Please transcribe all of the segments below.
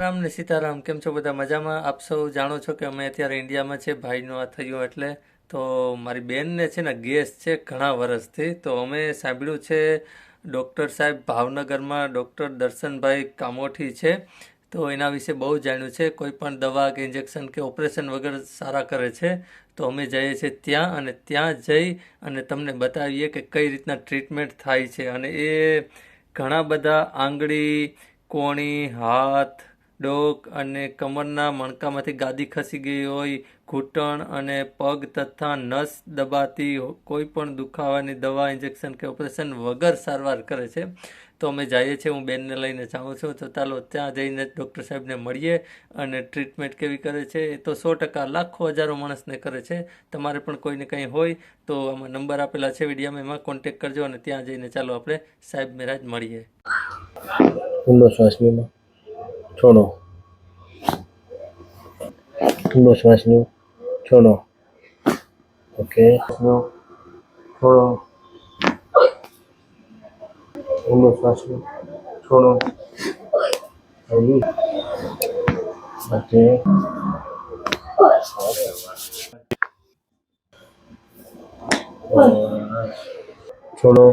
રામ ને સીતારામ. કેમ છો બધા મજામાં? આપ સૌ જાણો છો કે અમે અત્યારે ઇન્ડિયામાં છે, ભાઈનું આ થયું એટલે. તો મારી બેનને છે ને ગેસ છે ઘણા વર્ષથી તો અમે સાંભળ્યું છે, ડૉક્ટર સાહેબ ભાવનગરમાં ડૉક્ટર દર્શનભાઈ કામોઠી છે. તો એના વિશે બહુ જાણ્યું છે, કોઈ પણ દવા કે ઇન્જેક્શન કે ઓપરેશન વગર સારા કરે છે, તો અમે જઈએ છીએ ત્યાં અને ત્યાં જઈ અને તમને બતાવીએ કે કઈ રીતના ટ્રીટમેન્ટ થાય છે. અને એ ઘણા બધા આંગળી, કોણી, હાથ ડોક અને કમરના મણકામાંથી ગાદી ખસી ગઈ હોય, ઘૂંટણ અને પગ તથા નસ દબાતી કોઈ પણ દુખાવાની દવા, ઇન્જેક્શન કે ઓપરેશન વગર સારવાર કરે છે, તો અમે જઈએ છીએ. હું બેનને લઈને જાઉં છું. તો ચાલો ત્યાં જઈને ડૉક્ટર સાહેબને મળીએ અને ટ્રીટમેન્ટ કેવી કરે છે. એ તો સો ટકા લાખો હજારો માણસને કરે છે. તમારે પણ કોઈને કંઈ હોય તો આમાં નંબર આપેલા છે વિડીયામાં. એમાં કોન્ટેક કરજો અને ત્યાં જઈને ચાલો આપણે સાહેબ મેરાજ મળીએ. শোনো বসে আসলো শোনো ওকে আসলো শোনো বসে আসলো শোনো ওকে শোনো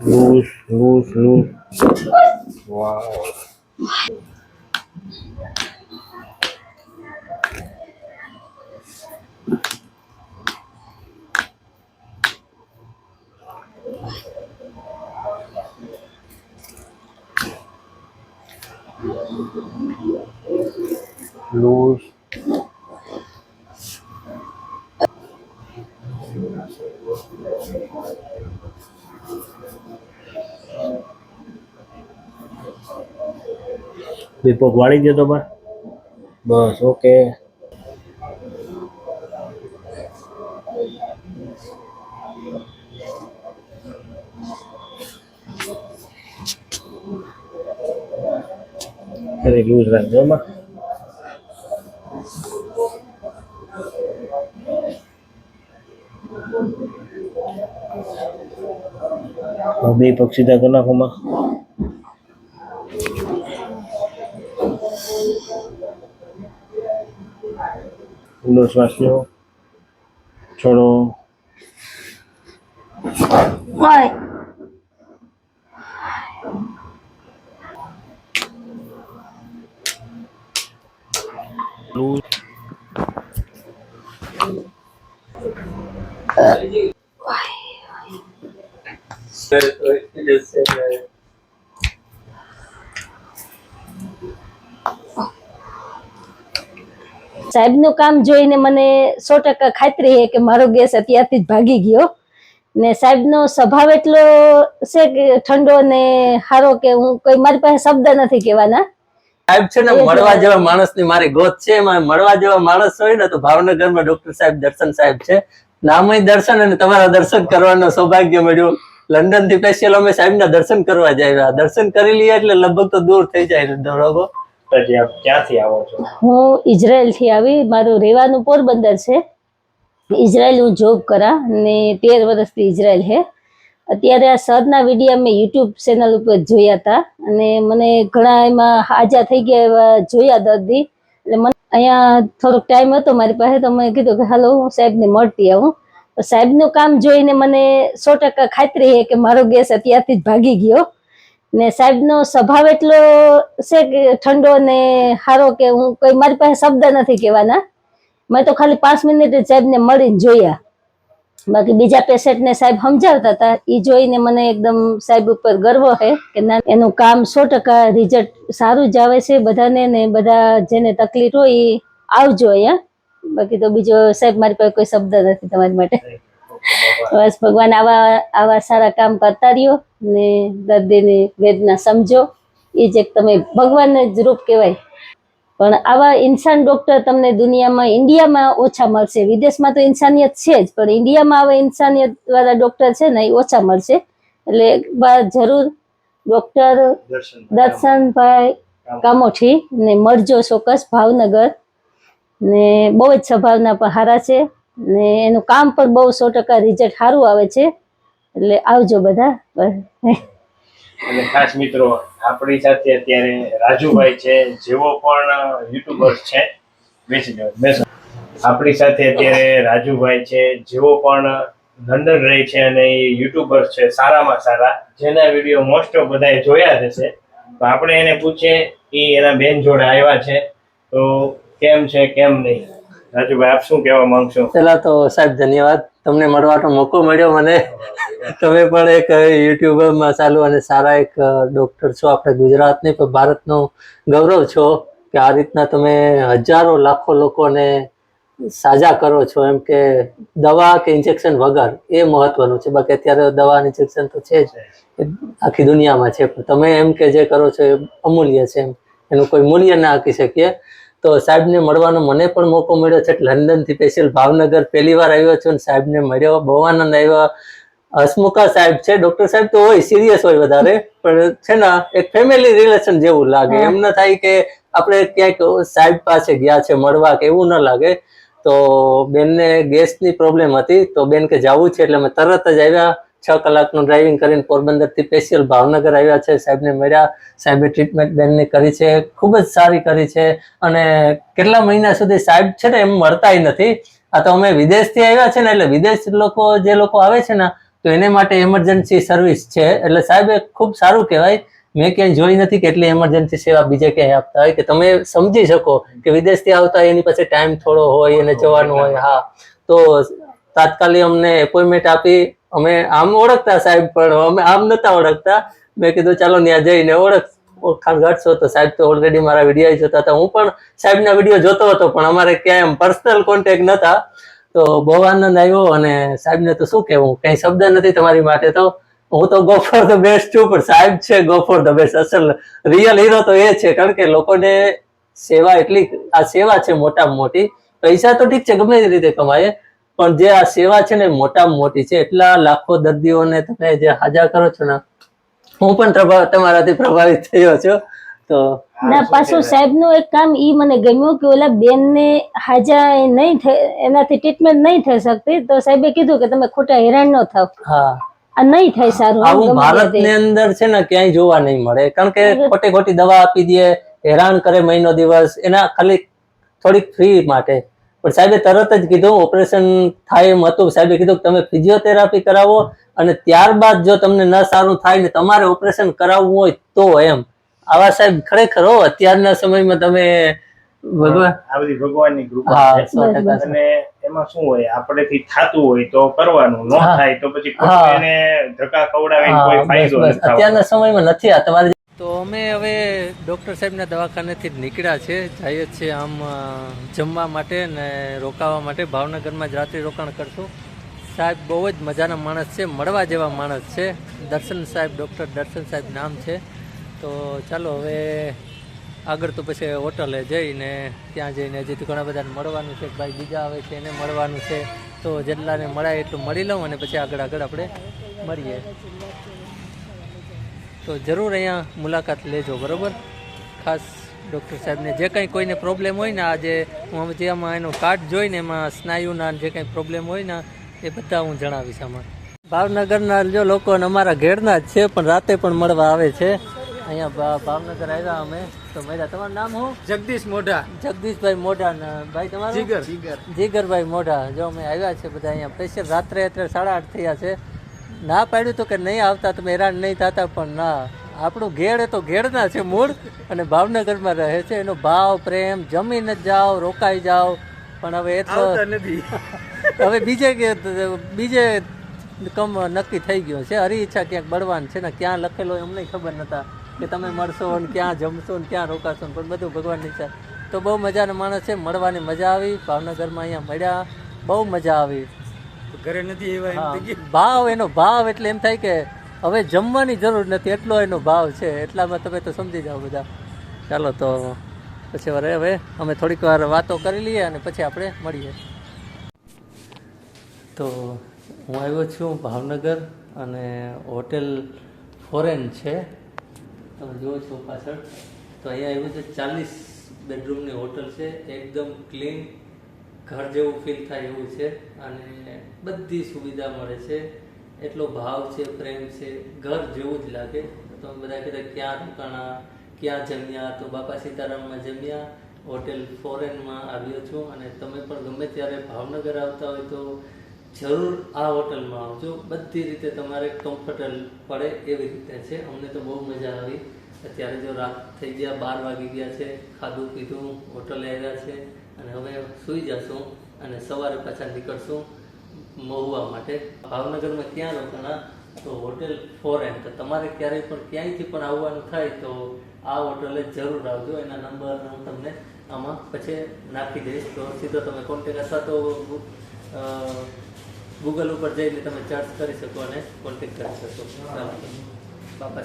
Luz, luz, luz. Uau. Luz. Okay છોડો loose loose loose wow loose બે પગ વાળી દો તો બા બસ ઓકે અરે લૂઝ રાખજો માં હવે બે પગ સીધા કરી los vació. Choró. Ay. Luz. Oh. સાહેબનું કામ જોઈને મને સો ટકા ખાતરી છે કે મારો ગેસ અત્યારથી જ ભાગી ગયો. ને સાહેબનો સ્વભાવ એટલો છે કે ઠંડો ને સારો કે હું કોઈ મારી પાસે શબ્દ નથી કહેવાના. સાહેબ છે ને મળવા જેવા માણસની મારી ગોત છે એમાં મળવા જેવા માણસ હોય ને તો ભાવનગરમાં ડોક્ટર સાહેબ દર્શન સાહેબ છે. નામય દર્શન અને તમારા દર્શન કરવાનો સૌભાગ્ય મળ્યું. લંડનથી સ્પેશિયલ અમે સાહેબના દર્શન કરવા જાય દર્શન કરી લઈએ એટલે લગભગ તો દૂર થઈ જાય આપ ક્યાંથી આવો છો? હું ઇઝરાયલથી આવી, મારું રહેવાનું પોરબંદર છે. ઇઝરાયલ હું જોબ કરા અને તેર વર્ષથી ઇઝરાયલ હે. અત્યારે આ સરના વિડીયા મેં યુટ્યુબ ચેનલ ઉપર જોયા હતા અને મને ઘણા એમાં હાજા થઈ ગયા એવા જોયા દર્દી. એટલે મને અહીંયા થોડોક ટાઈમ હતો મારી પાસે, તો મેં કીધું કે, હાલો, હું સાહેબને મળતી આવું. સાહેબનું કામ જોઈને મને સો ટકા ખાતરી છે કે મારો ગેસ અત્યારથી જ ભાગી ગયો. ને સાહેબનો સ્વભાવ એટલો છે કે ઠંડો ને સારો કે હું કોઈ મારી પાસે શબ્દ નથી કહેવાના. મેં તો ખાલી પાંચ મિનિટ સાહેબને મળીને જોયા. બાકી બીજા પેશન્ટને સાહેબ સમજાવતા હતા. એ જોઈને મને એકદમ સાહેબ ઉપર ગર્વ છે કે ના, એનું કામ સો ટકા રિઝલ્ટ સારું જ આવે છે બધાને ને બધા જેને તકલીફ હોય એ આવજો અહીંયા. બાકી તો બીજો સાહેબ મારી પાસે કોઈ શબ્દ નથી તમારી માટે. બસ ભગવાન આવા આવા સારા કામ કરતા રહ્યો ને દર્દીની વેદના સમજો. એ જ એક તમે ભગવાનને જ રૂપ કહેવાય. પણ આવા ઇન્સાન ડોક્ટર તમને દુનિયામાં ઇન્ડિયામાં ઓછા મળશે. વિદેશમાં તો ઇન્સાનિયત છે જ પણ ઇન્ડિયામાં આવા ઇન્સાનિયત વાળા ડોક્ટર છે ને એ ઓછા મળશે. એટલે એક વાર જરૂર ડોક્ટર દર્શનભાઈ કામોઠી ને મળજો ચોક્કસ ભાવનગર. ને બહુ જ સ્વભાવના પહારા છે. ને એનું કામ પણ બહુ સો ટકા રિઝલ્ટ સારું આવે છે. એટલે આવજો બધા. અને ખાસ મિત્રો, આપણી સાથે અત્યારે રાજુભાઈ છે, જેઓ પણ યુટ્યુબર્સ છે આપણી સાથે અત્યારે રાજુભાઈ છે, જેઓ પણ લંડન રહે છે અને એ યુટ્યુબર્સ છે, સારામાં સારા. જેના વીડિયો મોસ્ટ ઓફ બધાએ જોયા જ હશે. તો આપણે એને પૂછીએ એ એના બેન જોડે આવ્યા છે. તો કેમ છે, કેમ નહીં? રાજુભાઈ આપ શું કહેવા માંગશો? પહેલા તો સાહેબ, ધન્યવાદ. તમને મળવાનો મોકો મળ્યો મને. તમે પણ એક યુટ્યુબરમાં ચાલુ અને સારા એક ડોક્ટર છો. આપણે ગુજરાતની પણ ભારતનો ગૌરવ છો કે આ રીતના તમે હજારો લાખો લોકોને સાજા કરો છો. એમ કે દવા કે ઇન્જેક્શન વગર એ મહત્વનું છે. બાકી અત્યારે દવા ઇન્જેક્શન તો છે જ. આખી દુનિયામાં છે. પણ તમે એમ કે જે કરો છો એ અમૂલ્ય છે એમ. એનું કોઈ મૂલ્ય ના આંકી શકીએ. તો સાહેબને મળવાનો મને પણ મોકો મળ્યો છે લંડનથી સ્પેશિયલ ભાવનગર પહેલી વાર આવ્યો છું અને સાહેબને મળ્યો. બહુ આનંદ આવ્યો. હસમુખા સાહેબ છે ડોક્ટર સાહેબ તો હોય સિરિયસ હોય વધારે પણ છે ને એક ફેમિલી રિલેશન જેવું લાગે. એમ ન થાય કે આપણે ક્યાંક સાહેબ પાસે ગયા છે મળવા કે એવું ન લાગે. તો બેનને ગેસની પ્રોબ્લેમ હતી. તો બેન કે જવું છે એટલે અમે તરત જ આવ્યા. છ કલાકનું ડ્રાઇવિંગ કરીને પોરબંદરથી સ્પેશિયલ ભાવનગર આવ્યા છે. સાહેબને મળ્યા. સાહેબે ટ્રીટમેન્ટ બેનની કરી છે. ખૂબ જ સારી કરી છે. અને કેટલા મહિના સુધી સાહેબ છે ને એમ મળતાય નથી. આ તો અમે વિદેશથી આવ્યા છે ને એટલે વિદેશ લોકો, જે લોકો આવે છે ને, તો એને માટે એમરજન્સી સર્વિસ છે. એટલે સાહેબ ખૂબ સારું કહેવાય. મેં ક્યાંય જોઈ નથી કે એટલી એમરજન્સી સેવા બીજે ક્યાંય આપતા હોય. કે તમે સમજી શકો કે વિદેશથી આવતા એની પાસે ટાઈમ થોડો હોય, એને જવાનું હોય. હા. તો તાત્કાલિક અમને એપોઇન્ટમેન્ટ આપી. અમે આમ ઓળખતા સાહેબ, પણ અમે આમ નતા ઓળખતા. મેં કીધું, ચાલો ત્યાં જઈને ઓળખ, ઓળખાણ ઘટશો તો સાહેબ તો ઓલરેડી મારા વીડિયો જોતા હતા. હું પણ સાહેબના વીડિયો જોતો હતો, પણ અમારે ક્યાંય એમ પર્સનલ કોન્ટેક્ટ નતા. તો બહુ આનંદ આવ્યો અને સાહેબને તો શું કહેવું, કંઈ શબ્દ નથી તમારી માટે તો. હું તો ગો ફોર ધ બેસ્ટ છું, પણ સાહેબ છે ગો ફોર ધ બેસ્ટ અસલ રિયલ હીરો તો એ છે, કારણ કે લોકોને સેવા એટલી, આ સેવા છે મોટામાં મોટી. પૈસા તો ઠીક છે, ગમે તે રીતે કમાય. પણ જે આ સેવા છે ને મોટામાં મોટી છે. એટલા લાખો દર્દીઓને તમે જે હાજા કરો છો ને હું પણ તમારાથી પ્રભાવિત થયો છું. તો ના પાછું સાહેબનું એક કામ ઈ મને ગમ્યું કે ઓલા બેનને હાજા નહીં એનાથી ટ્રીટમેન્ટ નહીં થઈ શકતી. તો સાહેબે કીધું કે તમે ખોટા હેરાન ન થાવ. હા. આ નહીં થાય સારું આવું ભારતની અંદર છે ને ક્યાંય જોવા નહીં મળે. કારણ કે ખોટી ખોટી દવા આપી દે હેરાન કરે મહિનો દિવસ એના ખાલી થોડીક ફ્રી માટે. પણ સાહેબે તરત જ કીધું ઓપરેશન થાય એમ હતું. સાહેબે કીધું કે તમે ફિઝિયોથેરાપી કરાવો અને ત્યારબાદ જો તમને ન સારું થાય ને તમારે ઓપરેશન કરાવવું હોય તો એમ. આવા સાહેબ ખરેખર હો અત્યારના સમયમાં તમે ભગવાન આ બધી ભગવાનની કૃપા છે. અને એમાં શું હોય આપણેથી થતું હોય તો કરવાનું ન થાય તો પછી એને ધક્કા ખવડાવીને કોઈ ફાયદો નથી અત્યારના સમયમાં નથી આ તમારે તો અમે હવે ડૉક્ટર સાહેબના દવાખાનેથી જ નીકળ્યા છે. જઈએ છીએ આમ જમવા માટે ને રોકાવા માટે. ભાવનગરમાં જ રાત્રિ રોકાણ કરશું. સાહેબ બહુ જ મજાના માણસ છે, મળવા જેવા માણસ છે. દર્શન સાહેબ, ડૉક્ટર દર્શન સાહેબ નામ છે. તો ચાલો હવે આગળ તો પછી હોટલે જઈને, ત્યાં જઈને હજી તો ઘણા બધાને મળવાનું છે. ભાઈ બીજા આવે છે, એને મળવાનું છે. તો જેટલાને મળાય એટલું મળી લઉં અને પછી આગળ આગળ આપણે મળીએ. તો જરૂર અહીંયા મુલાકાત લેજો બરાબર? ખાસ ડૉક્ટર સાહેબને જે કંઈ કોઈને પ્રોબ્લેમ હોય ને આજે હું જે આમાં એનું કાર્ડ જોઈને એમાં સ્નાયુના જે કંઈ પ્રોબ્લેમ હોય ને એ બધા હું જણાવીશ આમાં. ભાવનગરના જો લોકો અમારા ઘેરના જ છે પણ રાતે પણ મળવા આવે છે. અહીંયા ભાવનગર આવ્યા અમે. તો મળ્યા તમારું નામ શું? જગદીશ મોઢા. જગદીશભાઈ મોઢા ભાઈ તમારું? જીગર. જીગરભાઈ મોઢા. જો અમે આવ્યા છે બધા અહીંયા. પ્રેશર રાત્રે અત્યારે સાડા આઠ થયા છે. ના પાડ્યું તો કે નહીં આવતા તમે હેરાન નહીં થતા પણ ના. આપણું ઘેડ તો ઘેડના છે મૂળ અને ભાવનગરમાં રહે છે. એનો ભાવ પ્રેમ જમીન જ જાઓ રોકાઈ જાઓ. પણ હવે એ તો હવે બીજે બીજે કમ નક્કી થઈ ગયો છે. હરી ઈચ્છા ક્યાંક બળવાન છે ને ક્યાં લખેલો એમને ખબર નતા કે તમે મળશો ને ક્યાં જમશો ને ક્યાં રોકાશો ને પણ બધું ભગવાનની ઈચ્છા. તો બહુ મજાના માણસ છે. મળવાની મજા આવી. ભાવનગરમાં અહીંયા મળ્યા. બહુ મજા આવી. ઘરે નથી એવા. ભાવ એનો ભાવ એટલે એમ થાય કે હવે જમવાની જરૂર નથી એટલો એનો ભાવ છે એટલામાં તમે તો સમજી જાઓ બધા. ચાલો તો પછી હવે હવે અમે થોડીક વાર વાતો કરી લઈએ અને પછી આપણે મળીએ. તો હું આવ્યો છું ભાવનગર અને હોટેલ ફોરેન છે. તમે જુઓ છો પાછળ. તો અહીંયા આવ્યું છે ચાલીસ બેડરૂમની હોટલ છે એકદમ ક્લીન ઘર જેવું ફીલ થાય એવું છે અને બધી સુવિધા મળે છે. એટલો ભાવ છે, પ્રેમ છે, ઘર જેવું જ લાગે. તમે બધા કીધા ક્યાં રોકાણા ક્યાં જમ્યા? તો બાપા સીતારામમાં જમ્યા, હોટેલ ફોરેનમાં આવ્યો છું અને તમે પણ ગમે ત્યારે ભાવનગર આવતા હોય તો જરૂર આ હોટલમાં આવજો. બધી રીતે તમારે કમ્ફર્ટેબલ પડે એવી રીતે છે. અમને તો બહુ મજા આવી. અત્યારે જો રાત થઈ ગયા, બાર વાગી ગયા છે, ખાધું પીધું, હોટલે આવ્યા છે. અને હવે સૂઈ જશું અને સવારે પાછા નીકળશું મહુવા માટે. ભાવનગરમાં ક્યાં રોકાણા? તો હોટેલ ફોરેન તો તમારે ક્યારેય પણ ક્યાંયથી પણ આવવાનું થાય તો આ હોટલે જરૂર આવજો. એના નંબર હું તમને આમાં પછી નાખી દઈશ. તો સીધો તમે કોન્ટેક અથવા તો ગૂગલ ઉપર જઈને તમે સર્ચ કરી શકો અને કોન્ટેક કરી શકો. બાપા